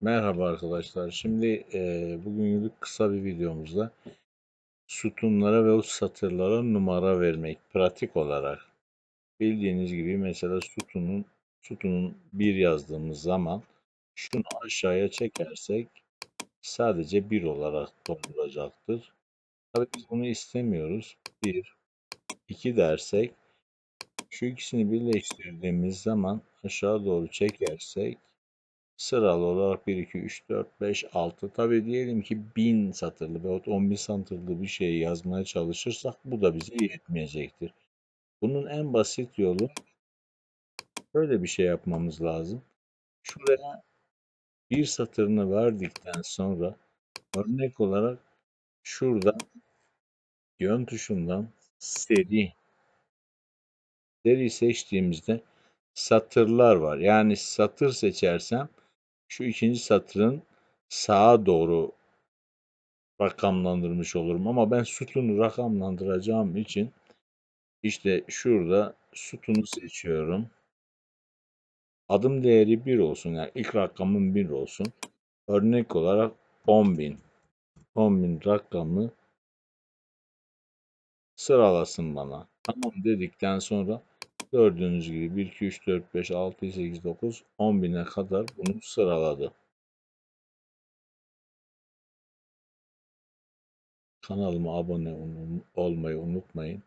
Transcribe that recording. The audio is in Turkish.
Merhaba arkadaşlar. Şimdi eee bugünkü kısa bir videomuzda sütunlara ve o satırlara numara vermek pratik olarak. Bildiğiniz gibi mesela sütunun sütunun bir yazdığımız zaman şunu aşağıya çekersek sadece bir olarak dolduracaktır. Tabii biz bunu istemiyoruz. Bir, iki dersek şu ikisini birleştirdiğimiz zaman aşağı doğru çekersek Sıralı olarak 1, 2, 3, 4, 5, 6. Tabii diyelim ki 1000 satırlı veyahut 10.000 satırlı bir şey yazmaya çalışırsak bu da bize yetmeyecektir. Bunun en basit yolu böyle bir şey yapmamız lazım. Şuraya bir satırını verdikten sonra örnek olarak şurada yön tuşundan seri seri seçtiğimizde satırlar var. Yani satır seçersem şu ikinci satırın sağa doğru rakamlandırmış olurum. Ama ben sütunu rakamlandıracağım için işte şurada sütunu seçiyorum. Adım değeri 1 olsun. Yani ilk rakamım 1 olsun. Örnek olarak 10.000. 10.000 rakamı sıralasın bana. Tamam dedikten sonra gördüğünüz gibi 1, 2, 3, 4, 5, 6, 8, 9, 10.000'e kadar bunu sıraladı. Kanalıma abone olmayı unutmayın.